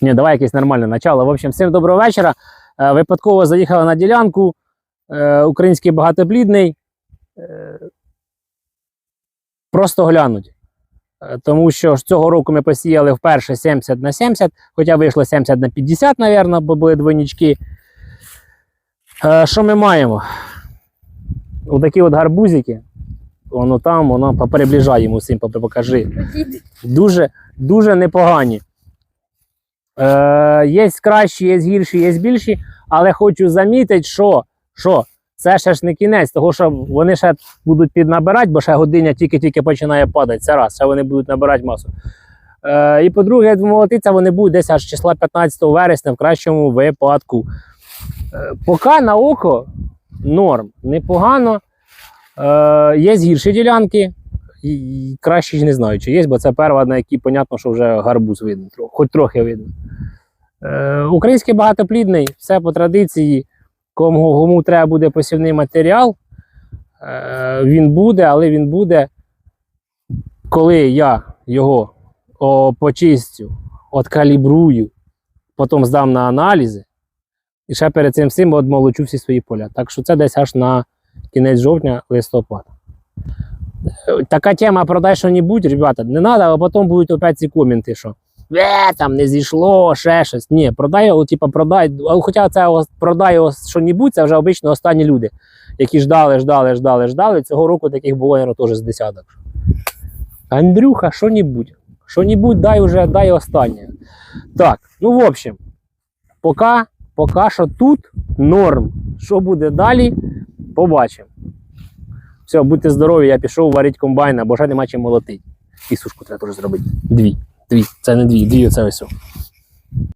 Ні, давай якесь нормальне начало. В общем, всім доброго вечора. Е, Випадково заїхали на ділянку. Е, Український багатоплідний. Е, Просто глянуть. Тому що цього року ми посіяли вперше 70 на 70, хоча вийшло 70 на 50, мабуть, бо були двойнички. Що ми маємо? Отакі от гарбузики. Воно там, воно попереближай йому всім, покажи. Дуже, дуже непогані. Е, є кращі, є гірші, є більші, але хочу замітити, що, що це ще ж не кінець, того що вони ще будуть піднабирати, бо ще годиня тільки-тільки починає падати. Це раз, ще вони будуть набирати масу. Е, і по-друге, молотиться вони будуть десь аж числа 15 вересня в кращому випадку. Е, поки на око норм, непогано. Е, є гірші ділянки, і, і краще не знаю, чи є, бо це перша, на якій, понятно, що вже гарбуз видно, хоч трохи видно. Е, український багатоплідний, все по традиції. Кому, кому треба буде посівний матеріал, е, він буде, але він буде, коли я його почистю, откалібрую, потім здам на аналізи, і ще перед цим всім одмолочу всі свої поля. Так що це десь аж на кінець жовтня, листопада. Е, Така тема продай що-небудь, ребята, не треба, а потім будуть опять ці коменти, що е, там не зійшло, ще щось. Ні, продай його, типа, продай. Хоча це продай що-небудь, це вже обично останні люди, які ждали, ждали, ждали, ждали. Цього року таких було, наверно, теж з десяток. Андрюха, що-небудь. Що-небудь дай уже, дай останнє. Так, ну в общем, поки, поки що тут норм. Що буде далі, побачимо. Все, будьте здорові, я пішов варити комбайн, бо вже нема чим молотити. І сушку треба теж зробити. Дві. Дві. Це не дві, дві оце ось.